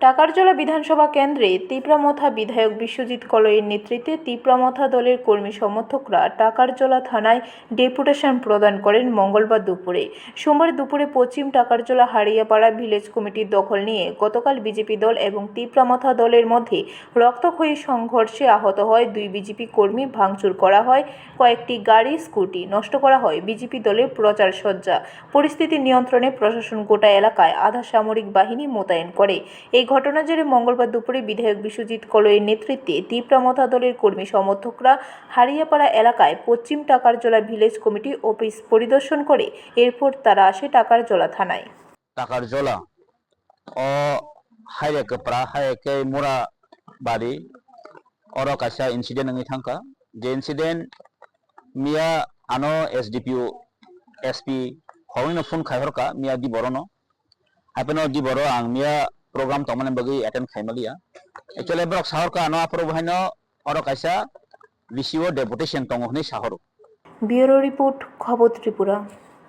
টাকারজলা বিধানসভা কেন্দ্রে তিপ্রামথা বিধায়ক বিশ্বজিৎ কলয়ের নেতৃত্বে তিপ্রামথা দলের কর্মী সমর্থকরা টাকারজলা থানায় ডেপুটেশন প্রদান করেন মঙ্গলবার দুপুরে। সোমবার দুপুরে পশ্চিম টাকারজলা হারিয়াপাড়া ভিলেজ কমিটির দখল নিয়ে গতকাল বিজেপি দল এবং তিপ্রামথা দলের মধ্যে রক্তক্ষয়ী সংঘর্ষে আহত হয় দুই বিজেপি কর্মী, ভাঙচুর করা হয় কয়েকটি গাড়ি, স্কুটি নষ্ট করা হয় বিজেপি দলের প্রচার সজ্জা। পরিস্থিতি নিয়ন্ত্রণে প্রশাসন গোটা এলাকায় আধা সামরিক বাহিনী মোতায়েন করে। এই ঘটনা জেরে মঙ্গলবার দুপুরে বিধায়ক বিশ্বজিৎ কলয়ের নেতৃত্বে তীব্রমথা দলের কর্মী সমর্থকরা হারিয়াপাড়া এলাকায় পশ্চিম টাকারজোলা ভিলেজ কমিটি অফিস পরিদর্শন করে এরপর তারা আসে টাকারজোলা থানায়। টাকারজোলা? ও হাইরেকে প্রা হাইকে মুরা বাড়ি। অর কাশা ইনসিডেন্ট নি থাকা। যে ইনসিডেন্ট মিয়া আনো এসডিপিও এসপি হরিণ ফোন খাইহরকা মিয়া দি বরণ হ্যাপেন দি বড়, আং মিয়া program tomane bagi attend khaimalia actually brok sahor ka apro bhaino oro kaisa VCO deputation tongo hni sahoro bureau report খবর ত্রিপুরা